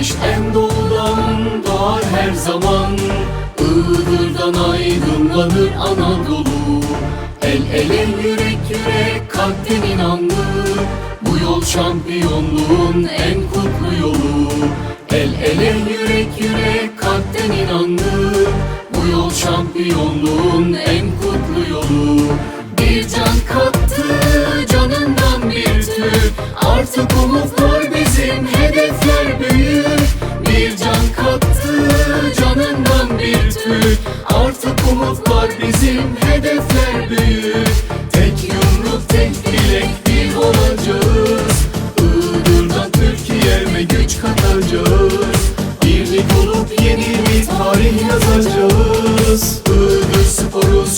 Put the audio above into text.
Güneş en doğudan doğar her zaman. Iğdır'dan aydınlanır Anadolu. El ele yürek yürek kalpten inanlı Bu yol şampiyonluğun en kutlu yolu. El ele yürek yürek kalpten inanlı Bu yol şampiyonluğun en kutlu yolu. Bir can kattı canından bir tür. Artık umutlar bizim hedefler bizim hedefler büyük. Tek yumruk tek bilek bir olacağız Iğdır'dan Türkiye'me güç katacağız? Birlik olup yeni bir tarih yazacağız. Iğdır sporuz